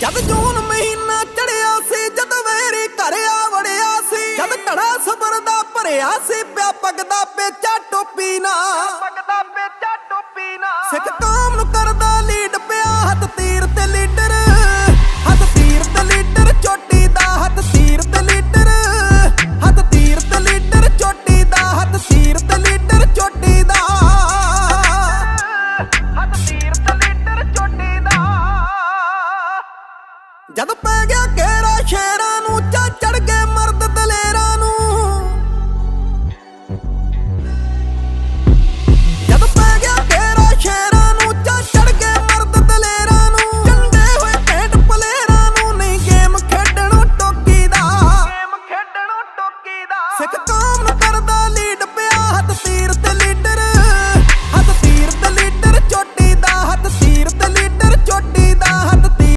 ਜਦ ਜੂਨ ਮਹੀਨਾ ਚੜਿਆ ਸੀ ਜਦ ਵੇਰੀ ਘਰ ਆ ਵੜਿਆ ਸੀ ਜਦ ਘੜਾ ਸਬਰ ਦਾ ਭਰਿਆ ਸੀ ਪਿਆ ਪਗਦਾ ਪੇਚਾ ਟੋਪੀ ਨਾ ਪਗਦਾ ਪੇਚਾ ਟੋਪੀ ਨਾ ਸਿੱਖ ਕਾਮ ਨੂੰ ਕਰਦਾ ਜਦ ਪੈ ਗਿਆ ਕੇਰਾ ਸ਼ੇਰਾਂ ਨੂੰ ਚਾ ਚੜ ਕੇ ਮਰਦ ਦਲੇਰਾਂ ਨੂੰ। ਜਦ ਪੈ ਗਿਆ ਕੇਰਾ ਸ਼ੇਰਾਂ ਨੂੰ ਚਾ ਚੜ ਕੇ ਮਰਦ ਦਲੇਰਾਂ ਨੂੰ। ਚੰਡੇ ਹੋਏ ਟੈਂਟ ਪਲੇਰਾਂ ਨੂੰ ਨਹੀਂ ਗੇਮ ਖੇਡਣੋਂ ਟੋਕੀ ਦਾ ਗੇਮ ਖੇਡਣੋਂ ਟੋਕੀ ਦਾ ਸਿੱਖ ਕੌਮ ਨੂੰ